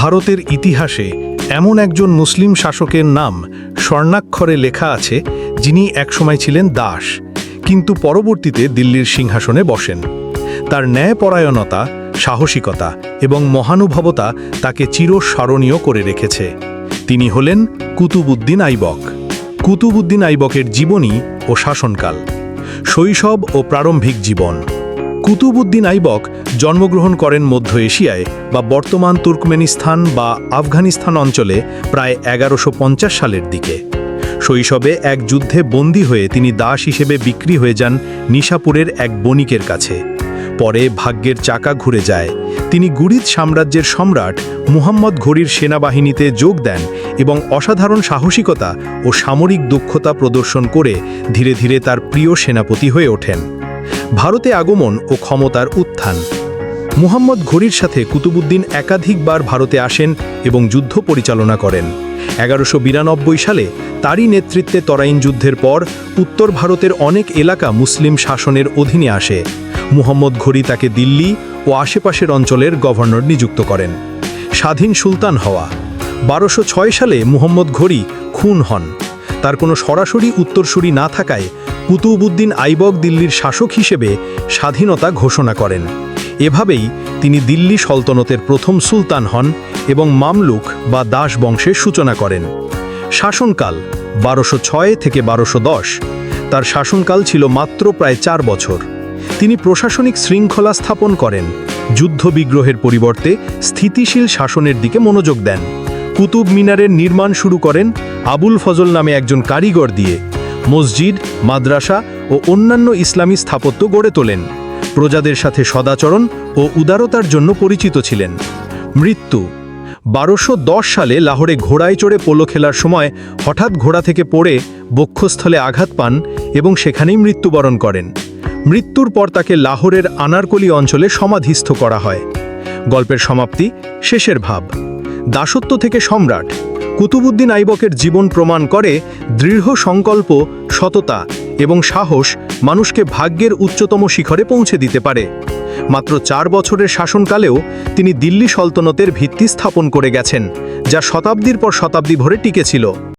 ভারতের ইতিহাসে এমন একজন মুসলিম শাসকের নাম স্বর্ণাক্ষরে লেখা আছে যিনি একসময় ছিলেন দাস, কিন্তু পরবর্তীতে দিল্লির সিংহাসনে বসেন। তার ন্যায়পরায়ণতা, সাহসিকতা এবং মহানুভবতা তাকে চিরস্মরণীয় করে রেখেছে। তিনি হলেন কুতুবুদ্দিন আইবক। কুতুবুদ্দিন আইবকের জীবনী ও শাসনকাল, শৈশব ও প্রারম্ভিক জীবন। কুতুবুদ্দিন আইবক জন্মগ্রহণ করেন মধ্য এশিয়ায় বা বর্তমান তুর্কমেনিস্তান বা আফগানিস্তান অঞ্চলে প্রায় এগারোশো সালের দিকে। শৈশবে এক যুদ্ধে বন্দী হয়ে তিনি দাস হিসেবে বিক্রি হয়ে যান নিশাপুরের এক বণিকের কাছে। পরে ভাগ্যের চাকা ঘুরে যায়। তিনি গুরিদ সাম্রাজ্যের সম্রাট মুহাম্মদ ঘড়ির সেনাবাহিনীতে যোগ দেন এবং অসাধারণ সাহসিকতা ও সামরিক দক্ষতা প্রদর্শন করে ধীরে ধীরে তার প্রিয় সেনাপতি হয়ে ওঠেন। ভারতে আগমন ও ক্ষমতার উত্থান। মুহাম্মদ ঘড়ির সাথে কুতুবুদ্দিন একাধিকবার ভারতে আসেন এবং যুদ্ধ পরিচালনা করেন। এগারোশো বিরানব্বই সালে তারই নেতৃত্বে তরাইন যুদ্ধের পর উত্তর ভারতের অনেক এলাকা মুসলিম শাসনের অধীনে আসে। মুহাম্মদ ঘড়ি তাকে দিল্লি ও আশেপাশের অঞ্চলের গভর্নর নিযুক্ত করেন। স্বাধীন সুলতান হওয়া। বারোশো সালে মুহম্মদ ঘড়ি খুন হন। তার কোনো সরাসরি উত্তরসূরি না থাকায় কুতুবুদ্দিন আইবক দিল্লির শাসক হিসেবে স্বাধীনতা ঘোষণা করেন। এভাবেই তিনি দিল্লি সলতনতের প্রথম সুলতান হন এবং মামলুক বা দাস বংশের সূচনা করেন। শাসনকাল বারোশো ছয় থেকে বারোশো দশ। তার শাসনকাল ছিল মাত্র প্রায় চার বছর। তিনি প্রশাসনিক শৃঙ্খলা স্থাপন করেন। যুদ্ধ বিগ্রহের পরিবর্তে স্থিতিশীল শাসনের দিকে মনোযোগ দেন। কুতুব মিনারের নির্মাণ শুরু করেন আবুল ফজল নামে একজন কারিগর দিয়ে। মসজিদ, মাদ্রাসা ও অন্যান্য ইসলামী স্থাপত্য গড়ে তোলেন। প্রজাদের সাথে সদাচরণ ও উদারতার জন্য পরিচিত ছিলেন। মৃত্যু। বারোশো সালে লাহোরে ঘোড়ায় চড়ে পোলো খেলার সময় হঠাৎ ঘোড়া থেকে পড়ে বক্ষস্থলে আঘাত পান এবং সেখানেই মৃত্যুবরণ করেন। মৃত্যুর পর তাকে লাহোরের আনারকলি অঞ্চলে সমাধিস্থ করা হয়। গল্পের সমাপ্তি, শেষের ভাব। দাসত্ব থেকে সম্রাট। কুতুবুদ্দিন আইবকের জীবন প্রমাণ করে দৃঢ় সংকল্প, সততা এবং সাহস মানুষকে ভাগ্যের উচ্চতম শিখরে পৌঁছে দিতে পারে। মাত্র চার বছরের শাসনকালেও তিনি দিল্লি সলতনতের ভিত্তি স্থাপন করে গেছেন, যা শতাব্দীর পর শতাব্দী ভরে টিকেছিল